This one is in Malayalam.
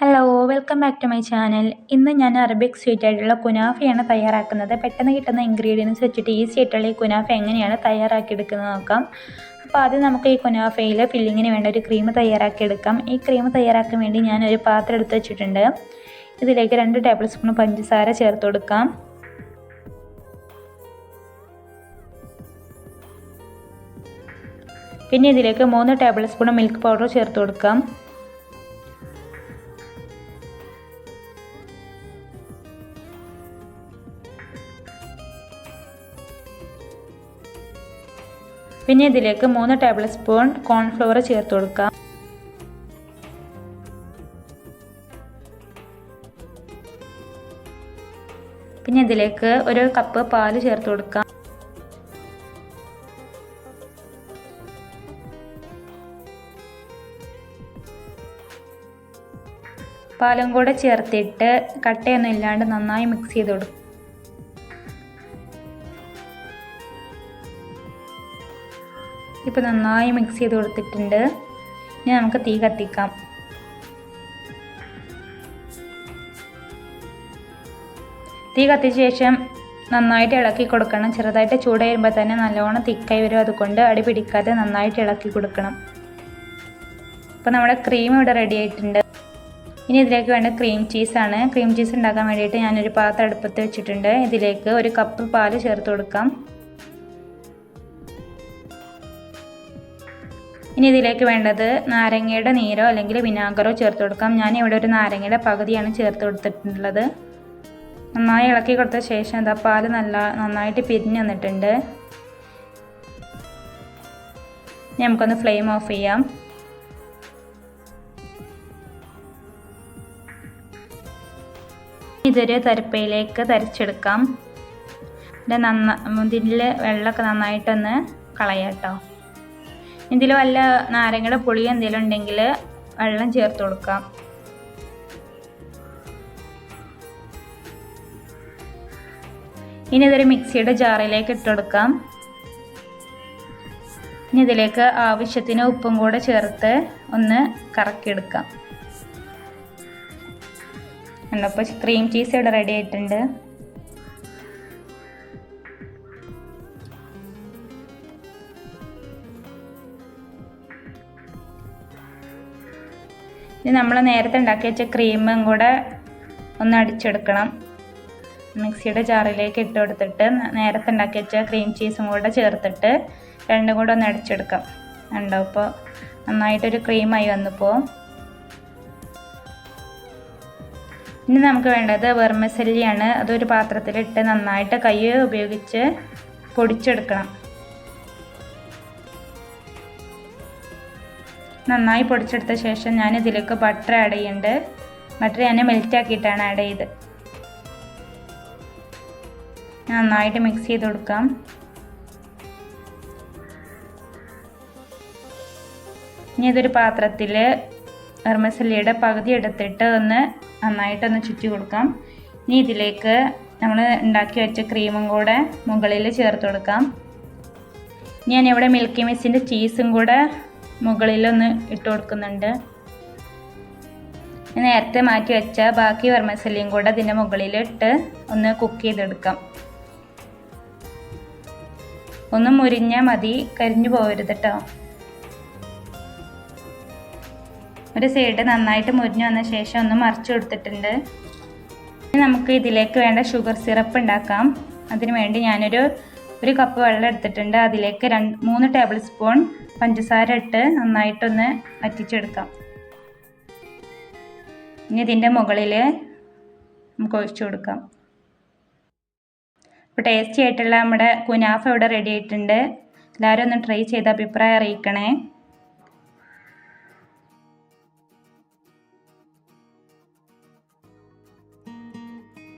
Hello welcome back to my channel ഇന്ന് ഞാൻ അറബിക് സ്വീറ്റ് ആയിട്ടുള്ള കുനാഫയാണ് തയ്യാറാക്കുന്നത്. പെട്ടെന്ന് കിട്ടുന്ന ഇൻഗ്രീഡിയൻസ് വെച്ചിട്ട് ഈസി ആയിട്ടുള്ള ഈ കുനാഫ എങ്ങനെയാണ് തയ്യാറാക്കിയെടുക്കുന്നത് നോക്കാം. അപ്പോൾ ആദ്യം നമുക്ക് ഈ കുനാഫയിൽ ഫില്ലിങ്ങിന് വേണ്ട ഒരു ക്രീം തയ്യാറാക്കിയെടുക്കാം. ഈ ക്രീം തയ്യാറാക്കാൻ വേണ്ടി ഞാൻ ഒരു പാത്രം എടുത്ത് വെച്ചിട്ടുണ്ട്. ഇതിലേക്ക് രണ്ട് ടേബിൾ സ്പൂൺ പഞ്ചസാര ചേർത്ത് കൊടുക്കാം. പിന്നെ ഇതിലേക്ക് മൂന്ന് ടേബിൾ സ്പൂൺ മിൽക്ക് പൗഡർ ചേർത്ത് കൊടുക്കാം. പിന്നെ ഇതിലേക്ക് മൂന്ന് ടേബിൾ സ്പൂൺ കോൺഫ്ലവർ ചേർത്ത് കൊടുക്കാം. പിന്നെ ഇതിലേക്ക് ഒരു കപ്പ് പാൽ ചേർത്ത് കൊടുക്കാം. പാലും കൂടെ ചേർത്തിട്ട് കട്ടയൊന്നും ഇല്ലാണ്ട് നന്നായി മിക്സ് ചെയ്ത് കൊടുക്കും. ഇപ്പോൾ നന്നായി മിക്സ് ചെയ്ത് കൊടുത്തിട്ടുണ്ട്. ഇനി നമുക്ക് തീ കത്തിക്കാം. തീ കത്തിച്ച ശേഷം നന്നായിട്ട് ഇളക്കി കൊടുക്കണം. ചെറുതായിട്ട് ചൂട് വരുമ്പോൾ തന്നെ നല്ലോണം തിക്കായി വരും. അതുകൊണ്ട് അടി പിടിക്കാതെ നന്നായിട്ട് ഇളക്കി കൊടുക്കണം. അപ്പോൾ നമ്മുടെ ക്രീം ഇവിടെ റെഡി ആയിട്ടുണ്ട്. ഇനി ഇതിലേക്ക് വേണ്ട ക്രീം ചീസാണ് ക്രീം ചീസ് ഉണ്ടാക്കാൻ വേണ്ടിയിട്ട് ഞാനൊരു പാത്രം അടുപ്പത്ത് വെച്ചിട്ടുണ്ട്. ഇതിലേക്ക് ഒരു കപ്പ് പാൽ ചേർത്ത് കൊടുക്കാം. ഇനി ഇതിലേക്ക് വേണ്ടത് നാരങ്ങയുടെ നീരോ അല്ലെങ്കിൽ വിനാഗറോ ചേർത്ത് കൊടുക്കാം. ഞാൻ ഇവിടെ ഒരു നാരങ്ങയുടെ പകുതിയാണ് ചേർത്ത് കൊടുത്തിട്ടുള്ളത്. നന്നായി ഇളക്കി കൊടുത്ത ശേഷം എന്താ പാൽ നല്ല നന്നായിട്ട് പിരിഞ്ഞ് വന്നിട്ടുണ്ട്. നമുക്കൊന്ന് ഫ്ലെയിം ഓഫ് ചെയ്യാം. ഇതൊരു തരപ്പയിലേക്ക് തരച്ചെടുക്കാം. ഇത് നന്ന ഇതിൽ വെള്ളമൊക്കെ നന്നായിട്ടൊന്ന് കളയാം കേട്ടോ. ഇതിൽ വല്ല നാരങ്ങയുടെ പുളി എന്തെങ്കിലും ഉണ്ടെങ്കിൽ വെള്ളം ചേർത്ത് കൊടുക്കാം. ഇനി ഇതൊരു മിക്സിയുടെ ജാറിലേക്ക് ഇട്ടുകൊടുക്കാം ഇനി ഇതിലേക്ക് ആവശ്യത്തിന് ഉപ്പും കൂടെ ചേർത്ത് ഒന്ന് കറക്കിയെടുക്കാം. എന്നപ്പോൾ ക്രീം ചീസ് ഇവിടെ റെഡി ആയിട്ടുണ്ട്. ഇനി നമ്മൾ നേരത്തെ ഉണ്ടാക്കി വെച്ച ക്രീമും കൂടെ ഒന്ന് അടിച്ചെടുക്കണം. മിക്സിയുടെ ജാറിലേക്ക് ഇട്ട് കൊടുത്തിട്ട് നേരത്തെ ഉണ്ടാക്കി വെച്ച ക്രീം ചീസും കൂടെ ചേർത്തിട്ട് രണ്ടും കൂടെ ഒന്ന് അടിച്ചെടുക്കാം. ഉണ്ടോ ഇപ്പോൾ നന്നായിട്ടൊരു ക്രീമായി വന്നപ്പോൾ ഇനി നമുക്ക് വേണ്ടത് വെർമസല്ലിയാണ്. അതൊരു പാത്രത്തിലിട്ട് നന്നായിട്ട് കൈ ഉപയോഗിച്ച് പൊടിച്ചെടുക്കണം. നന്നായി പൊടിച്ചെടുത്ത ശേഷം ഞാൻ ഇതിലേക്ക് ബട്ടർ ആഡ് ചെയ്യുന്നുണ്ട് ബട്ടർ ഞാൻ മെൽറ്റ് ആക്കിയിട്ടാണ് ആഡ് ചെയ്ത്. നന്നായിട്ട് മിക്സ് ചെയ്ത് കൊടുക്കാം. ഇനി ഇതൊരു പാത്രത്തിൽ എർമസല്ലിയുടെ പകുതി എടുത്തിട്ട് ഒന്ന് നന്നായിട്ടൊന്ന് ചുറ്റി കൊടുക്കാം. ഇനി ഇതിലേക്ക് നമ്മൾ ഉണ്ടാക്കി വെച്ച ക്രീമും കൂടെ മുകളിൽ ചേർത്ത് കൊടുക്കാം. ഞാനിവിടെ മിൽക്കി മിസ്സിന്റെ ചീസും കൂടെ മുകളിലൊന്ന് ഇട്ട് കൊടുക്കുന്നുണ്ട്. നേരത്തെ മാറ്റി വെച്ച ബാക്കി വെർമസല്ലിയും കൂടെ അതിന്റെ മുകളിലിട്ട് ഒന്ന് കുക്ക് ചെയ്തെടുക്കാം. ഒന്ന് മുരിഞ്ഞാൽ മതി കരിഞ്ഞു പോകരുത് കേട്ടോ ഒരു സൈഡ് നന്നായിട്ട് മുരിഞ്ഞു വന്ന ശേഷം ഒന്ന് മറിച്ചു കൊടുത്തിട്ടുണ്ട്. നമുക്ക് ഇതിലേക്ക് വേണ്ട ഷുഗർ സിറപ്പ് ഉണ്ടാക്കാം. അതിനു വേണ്ടി ഞാനൊരു ഒരു കപ്പ് വെള്ളം എടുത്തിട്ടുണ്ട്. അതിലേക്ക് രണ്ട് മൂന്ന് ടേബിൾ സ്പൂൺ പഞ്ചസാര ഇട്ട് നന്നായിട്ടൊന്ന് വറ്റിച്ചെടുക്കാം. ഇനി ഇതിന്റെ മുകളിൽ നമുക്ക് ഒഴിച്ചു കൊടുക്കാം. അപ്പോൾ ടേസ്റ്റി ആയിട്ടുള്ള നമ്മുടെ കുനാഫ ഇവിടെ റെഡി ആയിട്ടുണ്ട്. എല്ലാവരും ഒന്ന് ട്രൈ ചെയ്ത് അഭിപ്രായം അറിയിക്കണേ.